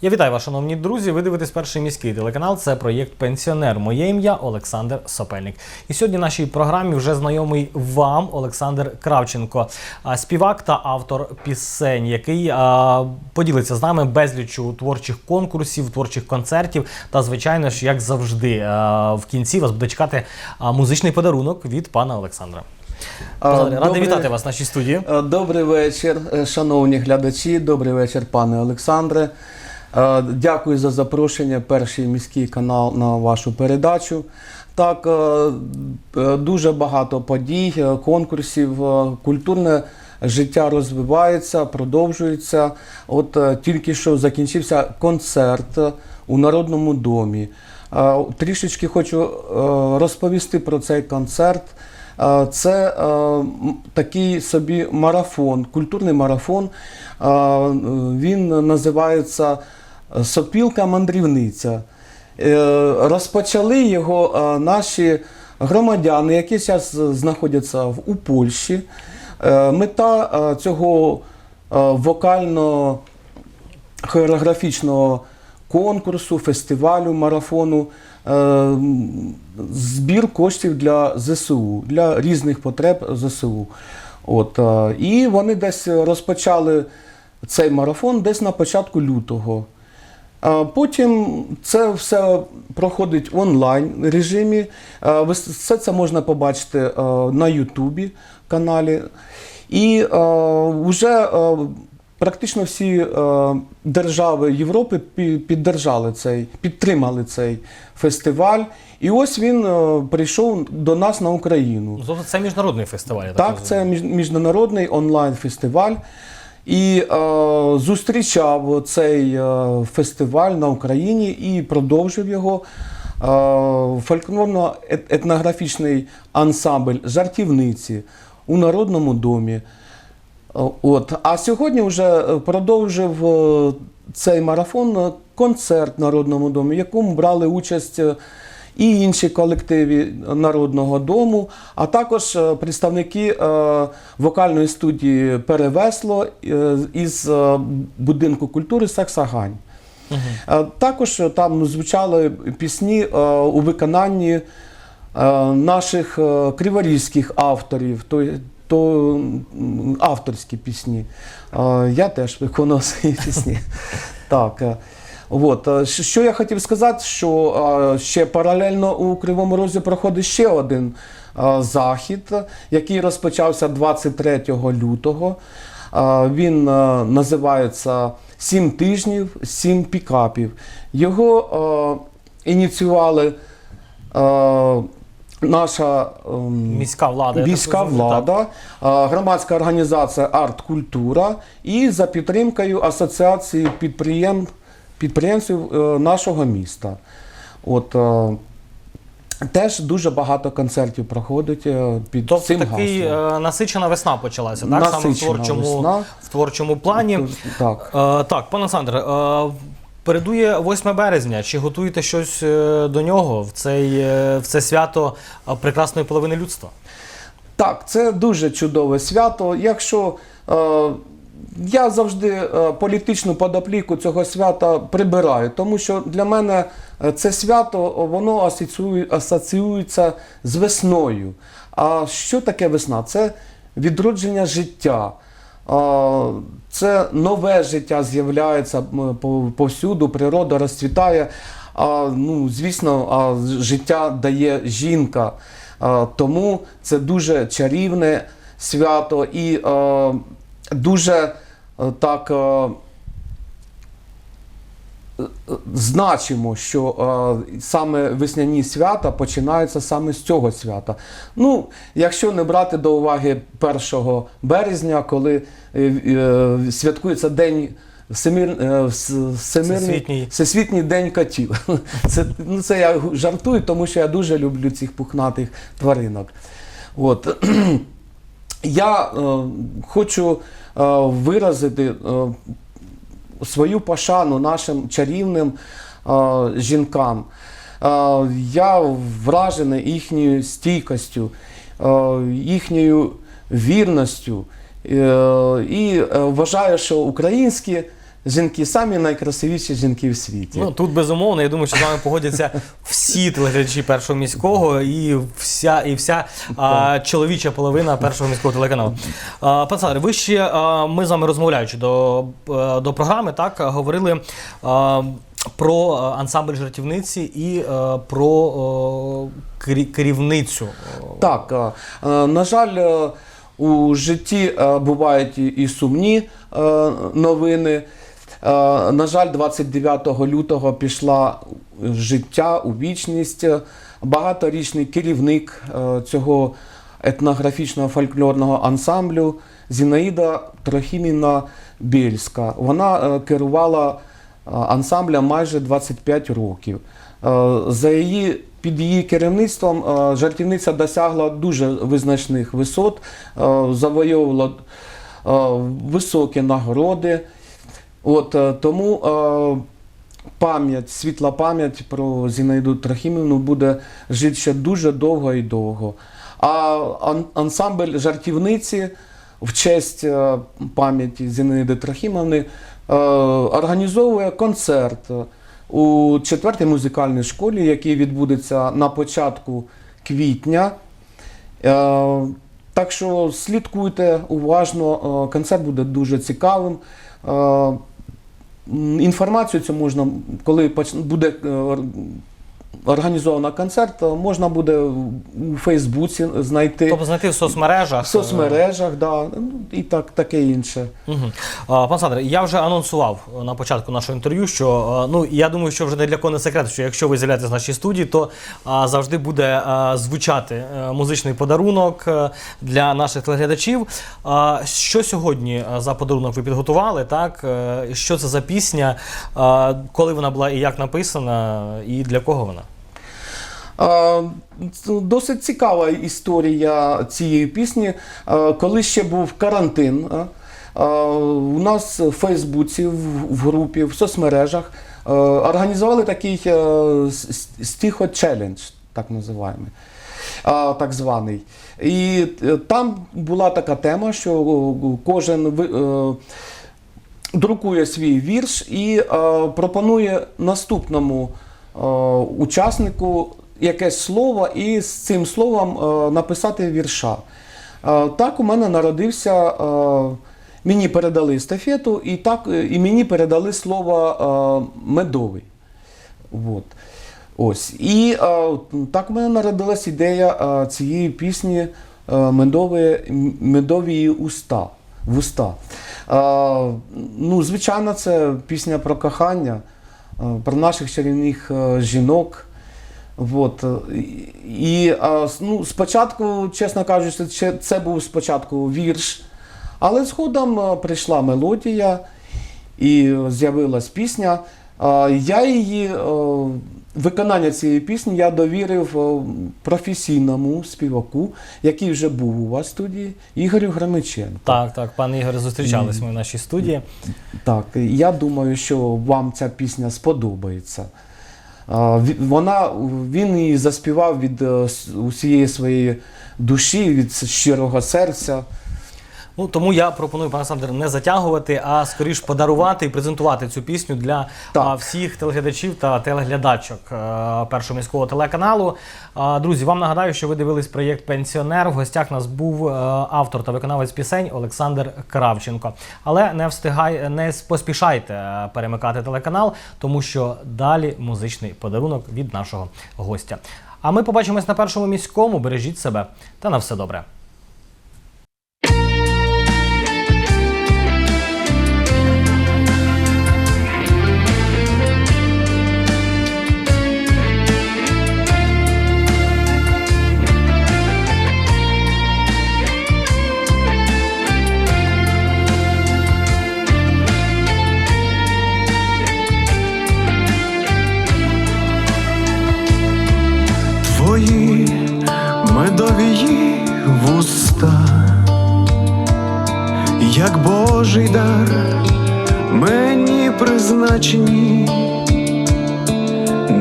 Я вітаю вас, шановні друзі. Ви дивитесь перший міський телеканал. Це проєкт Пенсіонер. Моє ім'я Олександр Сопельник. І сьогодні в нашій програмі вже знайомий вам Олександр Кравченко, співак та автор пісень, який поділиться з нами безліччю творчих конкурсів, творчих концертів. Та, звичайно ж, як завжди, в кінці вас буде чекати музичний подарунок від пана Олександра. Радий Добрий- вітати вас в нашій студії. Добрий вечір, е, шановні глядачі. Добрий вечір, пане Олександре. Е, Дякую за запрошення. Перший міський канал на вашу передачу. Так, е, е, дуже багато подій, конкурсів. Культурне життя розвивається, продовжується. От тільки що закінчився концерт у Народному домі. Трішечки хочу розповісти про цей концерт. Це такий собі марафон, культурний марафон. Він називається Сопілка мандрівниця. Е, Розпочали його е, наші громадяни, які зараз знаходяться у Польщі. Е, Мета цього вокально хореографічного конкурсу, фестивалю, марафону, збір коштів для ЗСУ, для різних потреб ЗСУ. От, і вони десь розпочали цей марафон десь на початку лютого. Потім це все проходить в онлайн режимі. Все це можна побачити на Ютубі каналі. І вже практично всі держави Європи піддержали цей, підтримали цей фестиваль. І ось він прийшов до нас на Україну. Тобто це міжнародний фестиваль. Так, розумію. це міжнародний онлайн-фестиваль. І е, зустрічав цей е, фестиваль на Україні і продовжив його е, фольклорно-етнографічний ансамбль жартівниці у Народному домі. Е, От. А сьогодні вже е, продовжив цей марафон концерт в Народному домі, в якому брали участь і інші колективи Народного дому, а також е, представники е, вокальної студії Перевесло е, із будинку культури Саксагань. Е, Також там звучали пісні у виконанні наших криворізьких авторів, то, то авторські пісні. Я теж виконував свої пісні. Так. От. е, Що я хотів сказати, що е, ще паралельно у Кривому Розі проходить ще один е, захід, який розпочався 23 лютого. Він називається Сім тижнів, сім пікапів. Його ініціювали наша ем, Міська влада. міська так. влада, е, громадська організація Арт-Культура і за підтримкою Асоціації підприєм, підприємців е, нашого міста. От, е, теж дуже багато концертів проходить е, під Тобто цим такий гаслом. насичена весна почалася, так? Саме в творчому, весна. в творчому плані. Так. Е, так, пане Олександре, е, передує 8 березня. Чи готуєте щось до нього в, цей, в це свято прекрасної половини людства? Так, це дуже чудове свято. Якщо я завжди е, політичну подопліку цього свята прибираю, тому що для мене е, це свято воно асоціюється з весною. А що таке весна? Це відродження життя. Це нове життя з'являється повсюду, природа розцвітає. А, ну, звісно, а, життя дає жінка. А, тому це дуже чарівне свято і е, дуже е, так. е, Значимо, що е, саме весняні свята починаються саме з цього свята. Ну, якщо не брати до уваги 1 березня, коли святкується день Всемир, Всемирний Всесвітній. Всесвітній день котів. Це, ну, це я жартую, тому що я дуже люблю цих пухнатих тваринок. От. Я е, хочу е, виразити е, свою пошану нашим чарівним е, жінкам. Е, я вражений їхньою стійкостю, е, їхньою вірністю. Е, і е, вважаю, що українські жінки самі найкрасивіші жінки в світі. Ну тут безумовно, я думаю, що з вами погодяться всі телеглядачі першого міського і вся і вся а, чоловіча половина першого міського телеканалу. А, пан Олександр, ви ще а, ми з вами розмовляючи до, е, до програми, так говорили. А, про ансамбль жартівниці і е, про е, керівницю. Так, е, е, на жаль, е, у житті е, бувають і- і сумні е, новини. Е, На жаль, 29 лютого пішла життя у вічність багаторічний керівник е, цього етнографічного фольклорного ансамблю Зінаїда Трохіміна Бєльська. Вона е, керувала ансамблем майже 25 років. За її під її керівництвом жартівниця досягла дуже визначних висот, завойовувала високі нагороди. От е, тому е, пам'ять, світла пам'ять про Зінаїду Трохімівну буде жити ще дуже довго і довго. А ан- ансамбль жартівниці в честь е, пам'яті Зінаїди Трохімовни е, організовує концерт у 4-й музикальній школі, який відбудеться на початку квітня. Так що слідкуйте уважно, концерт буде дуже цікавим. Інформацію цю можна, коли буде е, організовано концерт, е, можна буде у Фейсбуці знайти, Тобто знайти в соцмережах. в соцмережах, да, і так, таке інше. Угу. Пан Олександр, я вже анонсував на початку нашого інтерв'ю, що е, ну я думаю, що вже не для кого не секрет, що якщо ви з'являєтесь в нашій студії, то а, завжди буде а, звучати е, музичний подарунок е, для наших телеглядачів. А, що сьогодні е, за подарунок ви підготували? Так, Е, що це за пісня, а, коли вона була і як написана, і для кого вона? Досить цікава історія цієї пісні. Коли ще був карантин, у нас в Фейсбуці, в групі, в соцмережах організували такий е, стихо челендж, так називаємо. Так званий. І е, там була така тема, що кожен е, друкує свій вірш і пропонує наступному учаснику якесь слово і з цим словом е, написати вірша. Е, так у мене народився, е, мені передали естафету, і так і мені передали слово медовий. От. Ось. І так у мене народилась ідея цієї пісні медові, медові уста. Вуста. Е, ну, звичайно, це пісня про кохання, про наших чарівних жінок. От. е, І ну, спочатку, чесно кажучи, це, був спочатку вірш, але згодом е, прийшла мелодія і з'явилась пісня. Я її, е, виконання цієї пісні я довірив професійному співаку, який вже був у вас в студії, Ігорю Громиченку. Так, так, пан Ігор, зустрічались ми в нашій студії. Так, я думаю, що вам ця пісня сподобається. Вона, він її заспівав від е, усієї своєї душі, від щирого серця. Ну тому я пропоную, пане Олександр, не затягувати, а скоріш подарувати і презентувати цю пісню для а, всіх телеглядачів та телеглядачок е, першого міського телеканалу. А, друзі, вам нагадаю, що ви дивились проєкт Пенсіонер. В гостях нас був е, автор та виконавець пісень Олександр Кравченко. Але не встигай, не поспішайте е, перемикати телеканал, тому що далі музичний подарунок від нашого гостя. А ми побачимось на першому міському. Бережіть себе та на все добре.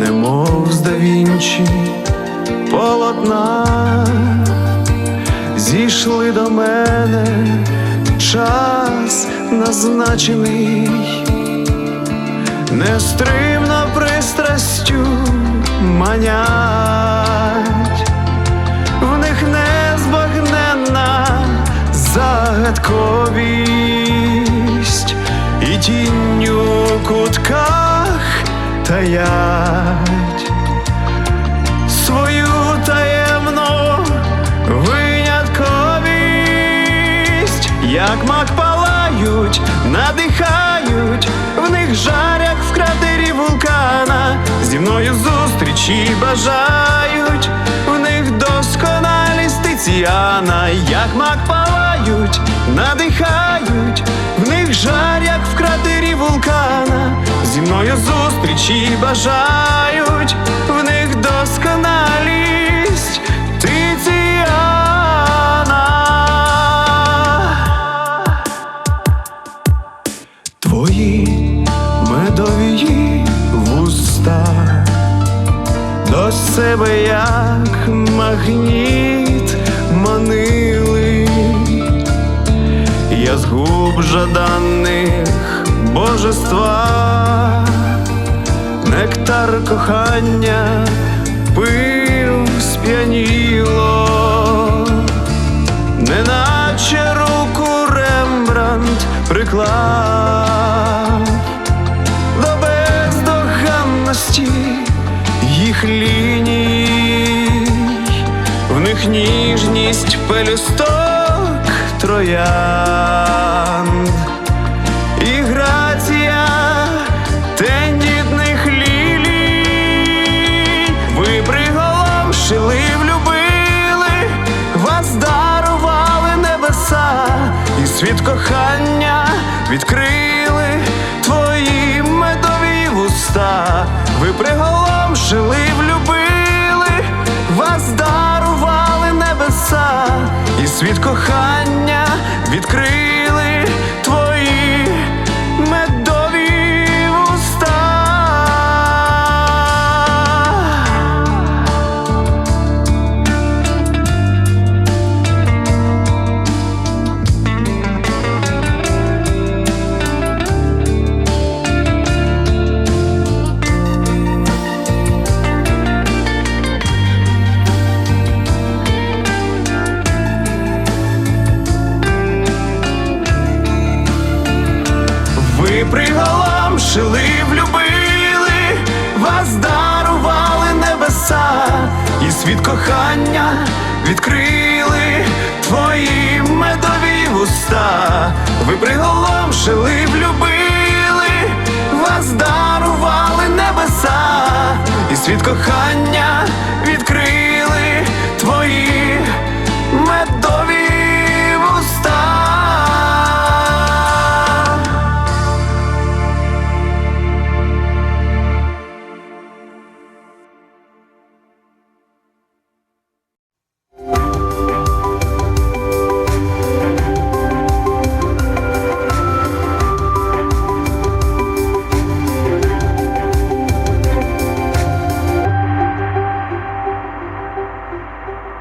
Немов здавінчі полотна, зійшли до мене час назначений, нестримно пристрастю манять, в них незбагненна загадковість. І тінню кутках таять як мак палають, надихають, в них жарях в кратері вулкана, зі мною зустрічі бажають, в них досконалість Тиціана, як мак палають, надихають, в них жар, в кратері вулкана, зі мною зустрічі бажають, в них досконалість до себе як магніт манили, я згуб жаданих божества, нектар кохання пив сп'яніло, неначе руку Рембрандт приклав пелюсток троянд і грація тендітних лілій. Ви приголомшили, влюбили, вас дарували небеса, і світ кохання відкрили твої медові вуста. Ви приголомшили, небеса, і світ кохання відкрили кохання відкрили твої медові вуста. Ви приголомшили, влюбили, вас дарували небеса, і світ кохання